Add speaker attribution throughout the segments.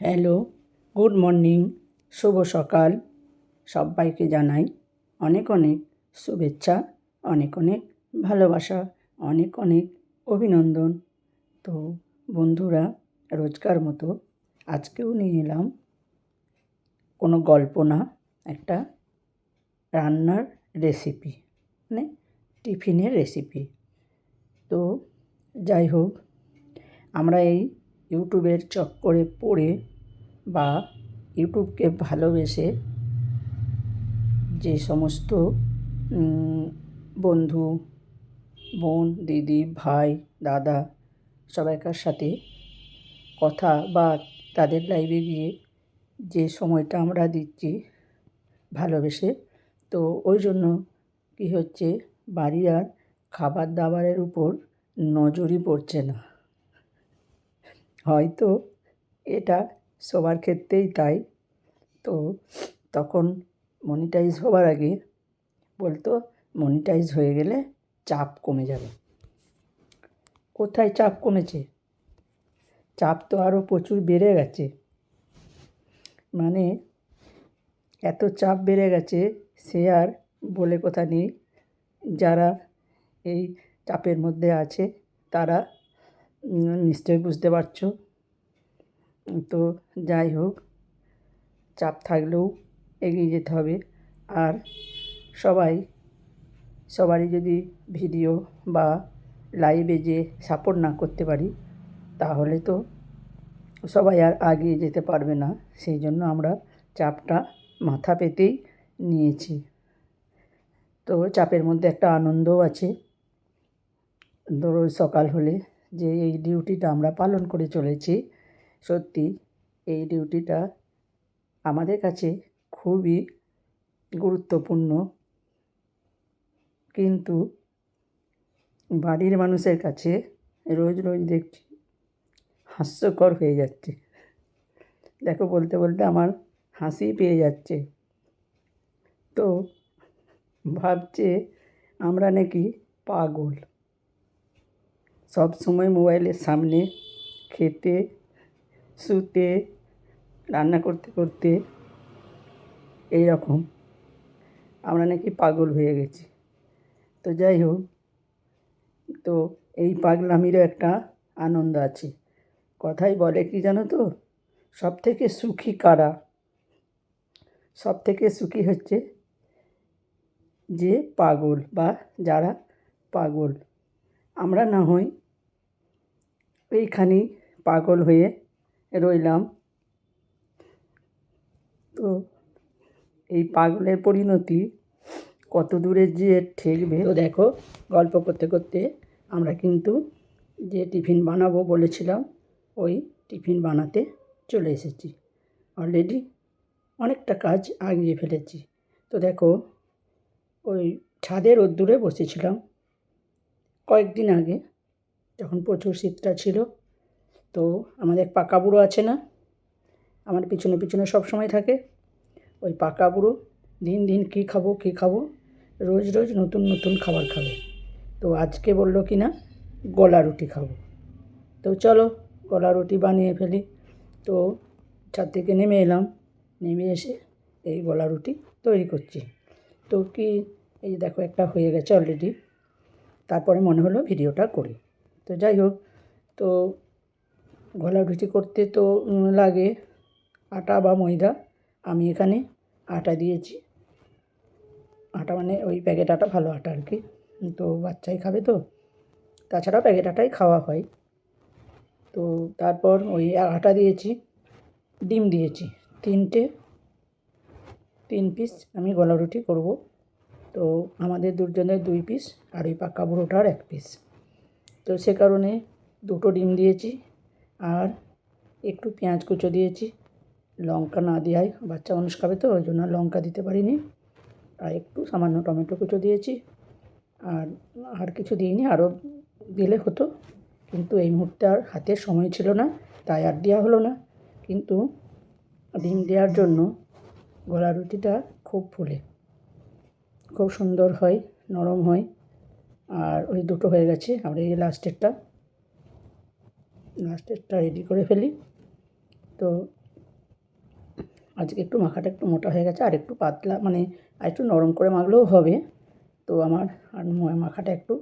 Speaker 1: Hello, good morning, শুভ সকাল। সবাইকে জানাই অনেক অনেক শুভেচ্ছা, অনেক অনেক ভালোবাসা, অনেক অনেক অভিনন্দন। তো বন্ধুরা, রোজকার মতো আজকেও নিয়ে এলাম কোনো গল্প না, একটা রান্নার রেসিপি মানে টিফিনের রেসিপি তো যাই হোক, আমরা এই ইউটিউবের চক্করে পড়ে বা ইউটিউবকে ভালোবেসে যে সমস্ত বন্ধু, বোন, দিদি, ভাই, দাদা সবাইকার সাথে কথা বা তাদের লাইভে গিয়ে যে সময়টা আমরা দিচ্ছি ভালোবেসে, তো ওই জন্য কী হচ্ছে বাড়ি আর খাবার দাবারের উপর নজরই পড়ছে না। হয়তো এটা সবার ক্ষেত্রেই তাই। তো তখন মনিটাইজ হওয়ার আগে বলতো মনিটাইজ হয়ে গেলে চাপ কমে যাবে। কোথায় চাপ কমেছে? চাপ তো আরও প্রচুর বেড়ে গেছে। মানে এত চাপ বেড়ে গেছে, সে আর বলে কথা নেই। যারা এই চাপের মধ্যে আছে, তারা নিশ্চয়ই বুঝতে পারছ। তো যাই হোক, চাপ থাকলেও এগিয়ে যেতে হবে। আর সবাই, সবারই যদি ভিডিও বা লাইভে যে সাপোর্ট না করতে পারি, তাহলে তো সবাই আর এগিয়ে যেতে পারবে না। সেই জন্য আমরা চাপটা মাথা পেতেই নিয়েছি। তো চাপের মধ্যে একটা আনন্দও আছে। ধরো সকাল হলে যে এই ডিউটিটা আমরা পালন করে চলেছি, সত্যি এই ডিউটিটা আমাদের কাছে খুবই গুরুত্বপূর্ণ। কিন্তু বাড়ির মানুষের কাছে রোজ রোজ দেখছি হাস্যকর হয়ে যাচ্ছে। দেখো বলতে বলতে আমার হাসি পেয়ে যাচ্ছে। তো ভাবছে আমরা নাকি পাগল। সব সময় মোবাইলের সামনে খেতে, শুতে, রান্না করতে করতে এই রকম আমরা নাকি পাগল হয়ে গেছি। তো যাই হোক, তো এই পাগলামিরও একটা আনন্দ আছে। কথাই বলে কি জানো তো? সব থেকে সুখী কারা? সব থেকে সুখী হচ্ছে যে পাগল বা যারা পাগল। আমরা না হই এইখানেই পাগল হয়ে রইলাম। তো এই পাগলের পরিণতি কত দূরে যে ঠেকবে? তো দেখো, গল্প করতে করতে আমরা কিন্তু যে টিফিন বানাবো বলেছিলাম, ওই টিফিন বানাতে চলে এসেছি। অলরেডি অনেকটা কাজ আগিয়ে ফেলেছি। তো দেখো, ওই ছাদে রোদ্দুরে বসেছিলাম। কয়েকদিন আগে যখন প্রচুর শীতটা ছিল, তো আমাদের এক পাকা বুড়ো আছে না, আমার পিছনে পিছনে সব সময় থাকে, ওই পাকা বুড়ো দিন দিন কী খাব কী খাব, রোজ রোজ নতুন নতুন খাবার খাবে। তো আজকে বলল কি না, গলা রুটি খাব। তো চলো, গলা রুটি বানিয়ে ফেলি। তো ছাদ থেকে নেমে এলাম, নেমে এসে এই গলা রুটি তৈরি করছি। তো কি, এই দেখো একটা হয়ে গেছে অলরেডি তারপরে মনে হলো ভিডিওটা করি। তো যাই হোক, তো গলা রুটি করতে তো লাগে। আটা বা ময়দা আমি এখানে আটা দিয়েছি। আটা মানে ওই প্যাকেট আটা, ভালো আটা আর কি। তো বাচ্চাই খাবে তো। তাছাড়া প্যাকেট আটাই খাওয়া হয়। তো তারপর ওই আটা দিয়েছি, ডিম দিয়েছি। তিনটে, তিন পিস আমি গলা রুটি করব। তো আমাদের দুজনের দুই পিস আর ওই পাকা বুড়োটার এক পিস তো সে কারণে দুটো ডিম দিয়েছি আর একটু পেঁয়াজ কুচো দিয়েছি। লঙ্কা না দেওয়ায় বাচ্চা মানুষ খাবে তো, ওই জন্য লঙ্কা দিতে পারিনি। আর একটু সামান্য টমেটো কুচো দিয়েছি। আর আর কিছু দিইনি, আরও দিলে হতো। কিন্তু এই মুহূর্তে আর হাতে সময় ছিল না, তাই আর দেওয়া হলো না। কিন্তু ডিম দেওয়ার জন্য গলা রুটিটা খুব ফুলে। খুব সুন্দর হয়, নরম হয়। আর ওই দুটো হয়ে গেছে। আমরা এই লাস্টেরটা লাস্টেরটা রেডি করে ফেলি। তো আজকে একটু মাখাটা একটু মোটা হয়ে গেছে, আর একটু পাতলা মানে আর একটু নরম করে মাখলেও হবে। তো আমার আর মাখাটা একটু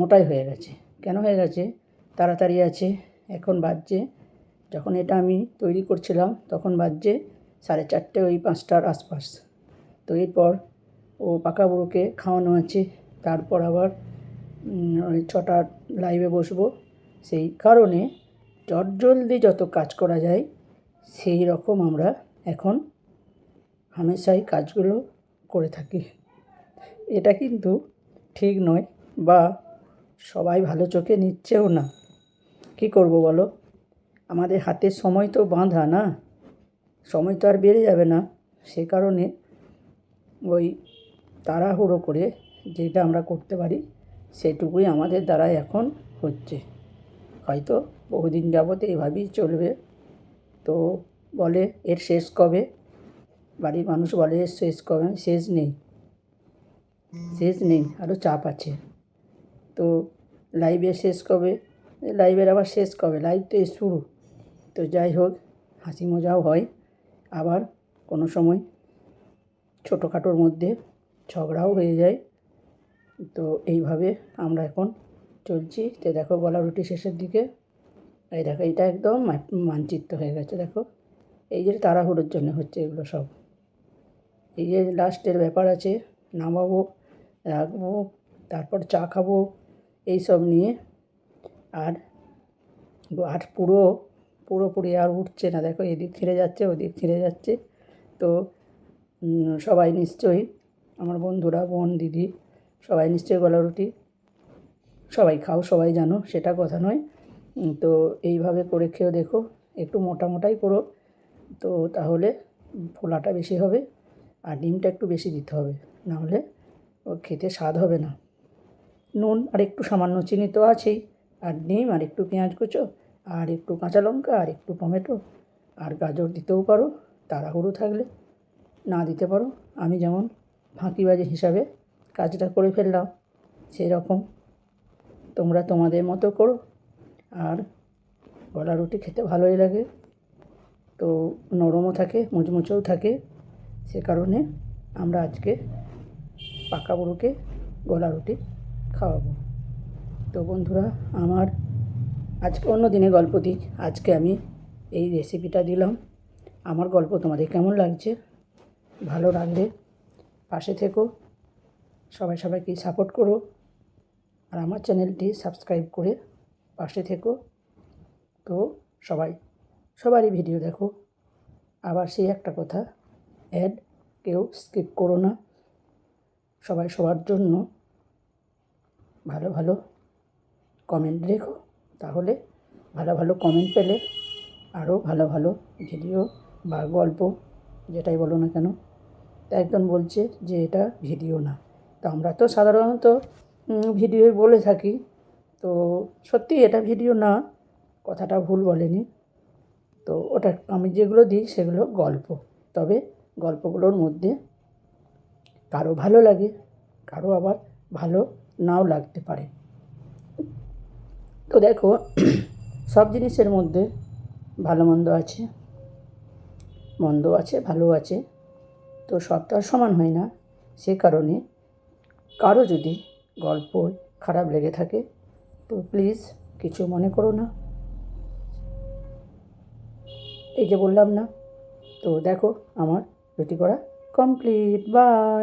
Speaker 1: মোটাই হয়ে গেছে। কেন হয়ে গেছে? তাড়াতাড়ি আছে, এখন বাজছে। যখন এটা আমি তৈরি করছিলাম, তখন বাজছে সাড়ে চারটে ওই পাঁচটার আশপাশ। তো এরপর ও পাকা বুড়োকে খাওয়ানো আছে। তারপর আবার ওই ছটার লাইভে বসবো। সেই কারণে জলদি যত কাজ করা যায়, সেই রকম আমরা এখন হামেশাই কাজগুলো করে থাকি। এটা কিন্তু ঠিক নয় বা সবাই ভালো চোখে নিচ্ছেও না। কি করব বলো? আমাদের হাতের সময় তো বাঁধা না। সময় তো আর বেড়ে যাবে না। সে কারণে ওই তাড়াহুড়ো করে যেটা আমরা করতে পারি, সেটুকুই আমাদের দ্বারা এখন হচ্ছে। হয়তো বহুদিন যাবত এইভাবেই চলবে। তো বলে, এর শেষ কবে? বাড়ির মানুষ বলে, এর শেষ কবে? শেষ নেই। শেষ নেই আরও চাপ আছে। তো লাইভে শেষ কবে? লাইভের আবার শেষ কবে? লাইভ তো শুরু। তো যাই হোক, হাসি মজাও হয়। আবার কোনো সময় ছোটোখাটোর মধ্যে ঝগড়াও হয়ে যায়। তো এইভাবে আমরা এখন চলছি। তো দেখো, গলা রুটি শেষের দিকে। এই দেখো এটা একদম মানচিত্র হয়ে গেছে, দেখো। এই যে তাড়াহুড়োর জন্য হচ্ছে এগুলো সব। এই যে লাস্টের ব্যাপার আছে, নামাবো, রাখব, তারপর চা খাব, এই সব নিয়ে। আর আর পুরো পুরোপুরি আর উঠছে না, দেখো, এদিক ছিঁড়ে যাচ্ছে, ওদিক ছিঁড়ে যাচ্ছে। তো সবাই নিশ্চয়ই, আমার বন্ধুরা, বোন, দিদি সবাই নিশ্চয়ই গলা রুটি। সবাই খাও, সবাই জানো, সেটা কথা নয়। তো এইভাবে করে খেয়েও দেখো, একটু মোটা মোটাই করো। তো তাহলে ফোলাটা বেশি হবে আর ডিমটা একটু বেশি দিতে হবে। নাহলে ও খেতে স্বাদ হবে না। নুন আর একটু সামান্য চিনি তো আছেই। আর ডিম আর একটু পেঁয়াজ কুচো, আর একটু কাঁচা লঙ্কা, আর একটু টমেটো, আর গাজর দিতেও পারো, তাড়াহুড়ো থাকলে না দিতে পারো। আমি যেমন ফাঁকিবাজি হিসাবে কাজটা করে ফেললাম সেই রকম তোমরা তোমাদের মতো করো। আর গলা রুটি খেতে ভালোই লাগে। তো নরমও থাকে, মুচমুচেও থাকে। সে কারণে আমরা আজকে পাকা বুড়োকে গলা রুটি খাওয়াবো। তো বন্ধুরা, আমার আজকে অন্য দিনে গল্প দিই আজকে আমি এই রেসিপিটা দিলাম। আমার গল্প তোমাদের কেমন লাগছে, ভালো লাগলে পাশে থেকো। সবাই সবাইকে সাপোর্ট করো আর আমার চ্যানেলটি সাবস্ক্রাইব করে পাশে থেকো। তো সবাই, সবারই ভিডিও দেখো। আবার সেই একটা কথা অ্যাড কেউ স্কিপ করো না। সবাই সবার জন্য ভালো ভালো কমেন্ট রেখো। তাহলে ভালো ভালো কমেন্ট পেলে আরও ভালো ভালো ভিডিও বা গল্প, যেটাই বলো না কেন, একজন বলছে যে এটা ভিডিও না। তো আমরা তো সাধারণত ভিডিওই বলে থাকি। তো সত্যি এটা ভিডিও না, কথাটা ভুল বলেনি। তো ওটা আমি যেগুলো দিই সেগুলো গল্প। তবে গল্পগুলোর মধ্যে কারও ভালো লাগে, কারও আবার ভালো নাও লাগতে পারে। তো দেখো, সব জিনিসের মধ্যে ভালো মন্দ আছে মন্দ আছে ভালো আছে। তো সব তো আর সমান হয় না, সে কারণে কারও যদি গল্প খারাপ লেগে থাকে, তো প্লিজ কিছু মনে করো না। এই যে বললাম না, তো দেখো আমার রুটি করা কমপ্লিট বাই